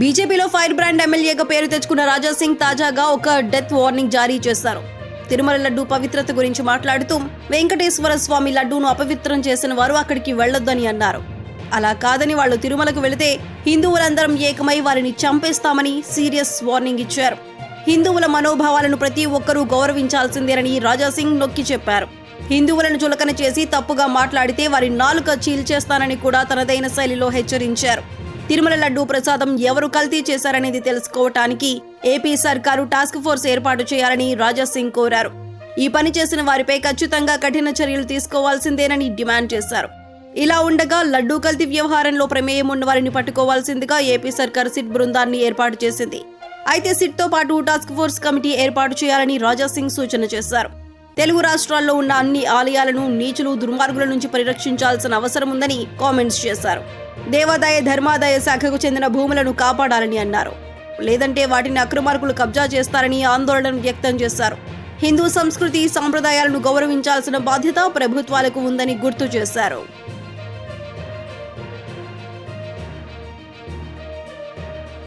బీజేపీలో fire brand ఎమ్మెల్యేగా పేరు తెచ్చుకున్న రాజా సింగ్ తాజాగా ఒక డెత్ వార్నింగ్ జారీ చేశారు. తిరుమల లడ్డు పవిత్రత గురించి మాట్లాడుతూ వెంకటేశ్వర స్వామి లడ్డూను అపవిత్రం చేసిన వారు అక్కడికి వెళ్ళొద్దని అన్నారు. అలా కాదని వాళ్ళు తిరుమలకు వెళితే హిందువులందరం ఏకమై వారిని చంపేస్తామని సీరియస్ వార్నింగ్ ఇచ్చారు. హిందువుల మనోభావాలను ప్రతి ఒక్కరూ గౌరవించాల్సిందేనని రాజాసింగ్ నొక్కి చెప్పారు. హిందువులను చులకన చేసి తప్పుగా మాట్లాడితే వారి నాలుక చీల్చేస్తానని కూడా తనదైన శైలిలో హెచ్చరించారు. తిరుమల లడ్డూ ప్రసాదం ఎవరు కల్తీ చేశారనేది తెలుసుకోవటానికి ఏపీ సర్కారు టాస్క్ ఫోర్స్ ఏర్పాటు చేయాలని రాజాసింగ్ కోరారు. ఈ పని చేసిన వారిపై ఖచ్చితంగా కఠిన చర్యలు తీసుకోవాల్సిందేనని డిమాండ్ చేశారు. ఇలా ఉండగా లడ్డూ కల్తీ వ్యవహారంలో ప్రమేయం ఉన్న వారిని పట్టుకోవాల్సిందిగా ఏపీ సర్కార్ సిట్ బృందాన్ని ఏర్పాటు చేసింది. అయితే సిట్తో పాటు టాస్క్ ఫోర్స్ కమిటీ ఏర్పాటు చేయాలని రాజాసింగ్ సూచన చేశారు. తెలుగు రాష్ట్రాల్లో ఉన్న అన్ని ఆలయాలను నీచులు దుర్మార్గుల నుంచి పరిరక్షించాల్సిన అవసరం ఉందని కామెంట్స్ చేశారు. దేవాదాయ ధర్మాదాయ శాఖకు చెందిన భూములను కాపాడాలని అన్నారు. లేదంటే వాటిని అక్రమార్కులు కబ్జా చేస్తారని ఆందోళన వ్యక్తం చేశారు. హిందూ సంస్కృతి సాంప్రదాయాలను గౌరవించాల్సిన బాధ్యత ప్రభుత్వాలకు ఉందని గుర్తు చేశారు.